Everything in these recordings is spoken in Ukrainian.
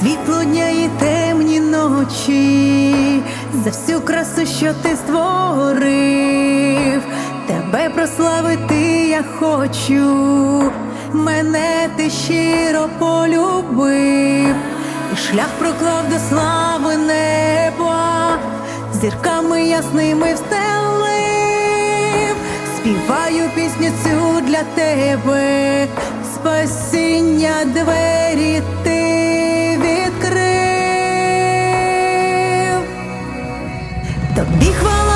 світло дня і темні ночі, за всю красу, що ти створив, тебе прославити я хочу, мене ти щиро полюбив, і шлях проклав до слави неба, зірками ясними встелив, співаю пісню цю для тебе, спасіння двері Тобі хвала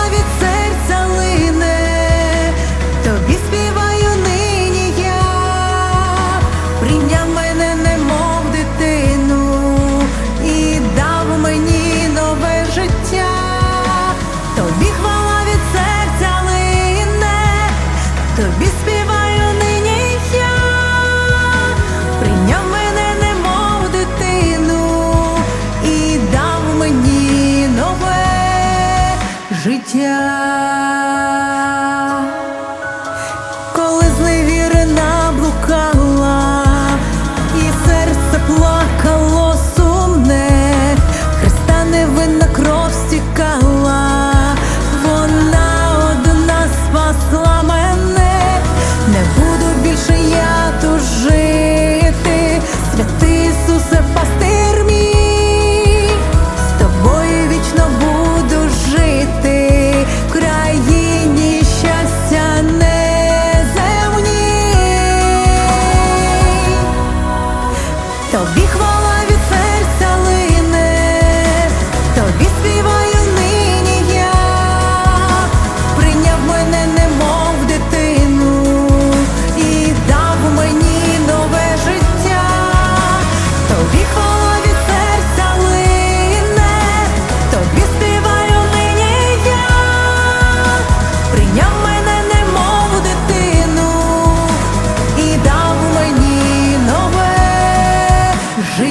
життя.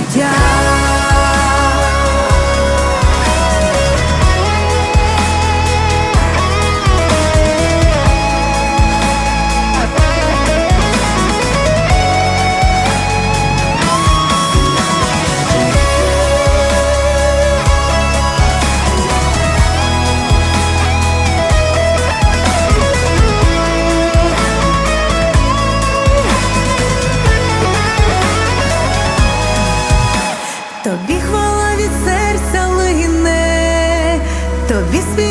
життя. This